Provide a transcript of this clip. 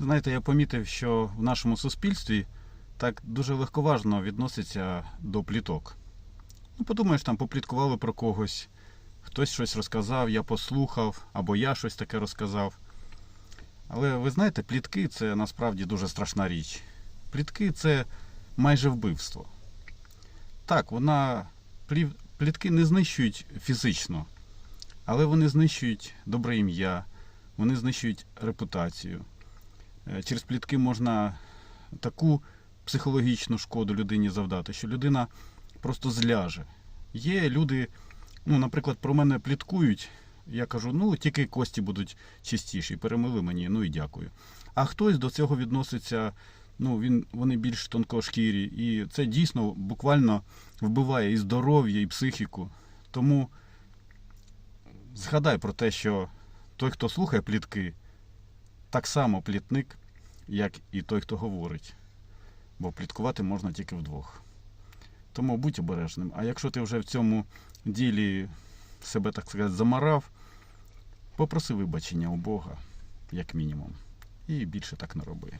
Знаєте, я помітив, що в нашому суспільстві так дуже легковажно відноситься до пліток. Ну, подумаєш, там попліткували про когось, хтось щось розказав, я послухав, або я щось таке розказав. Але ви знаєте, плітки це насправді дуже страшна річ. Плітки це майже вбивство. Так, вона плітки не знищують фізично, але вони знищують добре ім'я, вони знищують репутацію. Е, Через плітки можна таку психологічну шкоду людині завдати, що людина просто зляже. Є люди, ну, наприклад, про мене пліткують. Я кажу, ну тільки кості будуть чистіші, перемили мені, ну і дякую. А хтось до цього відноситься, ну він, вони більш тонкошкірі, і це дійсно буквально вбиває і здоров'я, і психіку. Тому згадай про те, що той, хто слухає плітки, так само плітник, як і той, хто говорить. Бо пліткувати можна тільки вдвох. Тому будь обережним. А якщо ти вже в цьому ділі себе, так сказати, замарав, попроси вибачення у Бога, як мінімум. І більше так не роби.